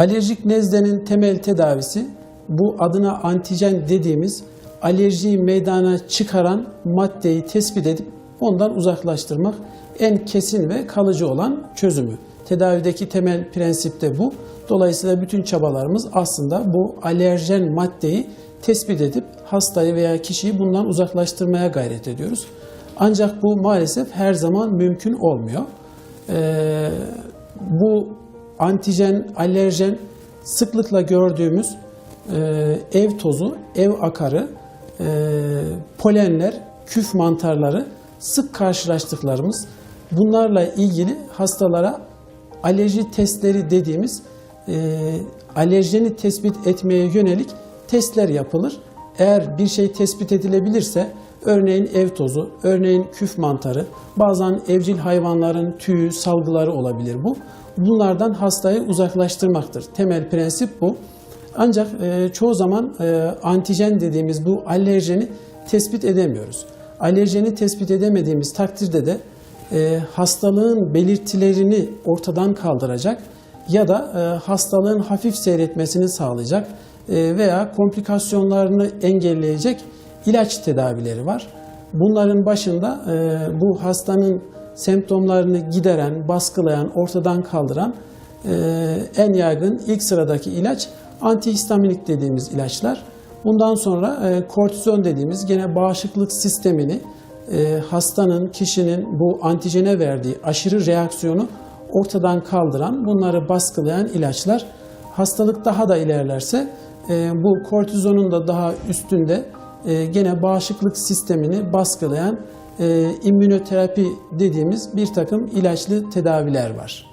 Alerjik nezlenin temel tedavisi bu adına antijen dediğimiz alerjiyi meydana çıkaran maddeyi tespit edip ondan uzaklaştırmak en kesin ve kalıcı olan çözümü. Tedavideki temel prensip de bu. Dolayısıyla bütün çabalarımız aslında bu alerjen maddeyi tespit edip hastayı veya kişiyi bundan uzaklaştırmaya gayret ediyoruz. Ancak bu maalesef her zaman mümkün olmuyor. Ee, bu antijen, alerjen sıklıkla gördüğümüz e, ev tozu, ev akarı, e, polenler, küf mantarları sık karşılaştıklarımız. Bunlarla ilgili hastalara alerji testleri dediğimiz e, alerjeni tespit etmeye yönelik testler yapılır. Eğer bir şey tespit edilebilirse örneğin ev tozu, örneğin küf mantarı, bazen evcil hayvanların tüyü, salgıları olabilir bu. Bunlardan hastayı uzaklaştırmaktır. Temel prensip bu. Ancak e, çoğu zaman e, antijen dediğimiz bu alerjeni tespit edemiyoruz. Alerjeni tespit edemediğimiz takdirde de e, hastalığın belirtilerini ortadan kaldıracak ya da e, hastalığın hafif seyretmesini sağlayacak e, veya komplikasyonlarını engelleyecek ilaç tedavileri var. Bunların başında e, bu hastanın semptomlarını gideren, baskılayan, ortadan kaldıran e, en yaygın ilk sıradaki ilaç antihistaminik dediğimiz ilaçlar. Bundan sonra e, kortizon dediğimiz gene bağışıklık sistemini e, hastanın, kişinin bu antijene verdiği aşırı reaksiyonu ortadan kaldıran, bunları baskılayan ilaçlar. Hastalık daha da ilerlerse e, bu kortizonun da daha üstünde e, gene bağışıklık sistemini baskılayan e, immünoterapi dediğimiz bir takım ilaçlı tedaviler var.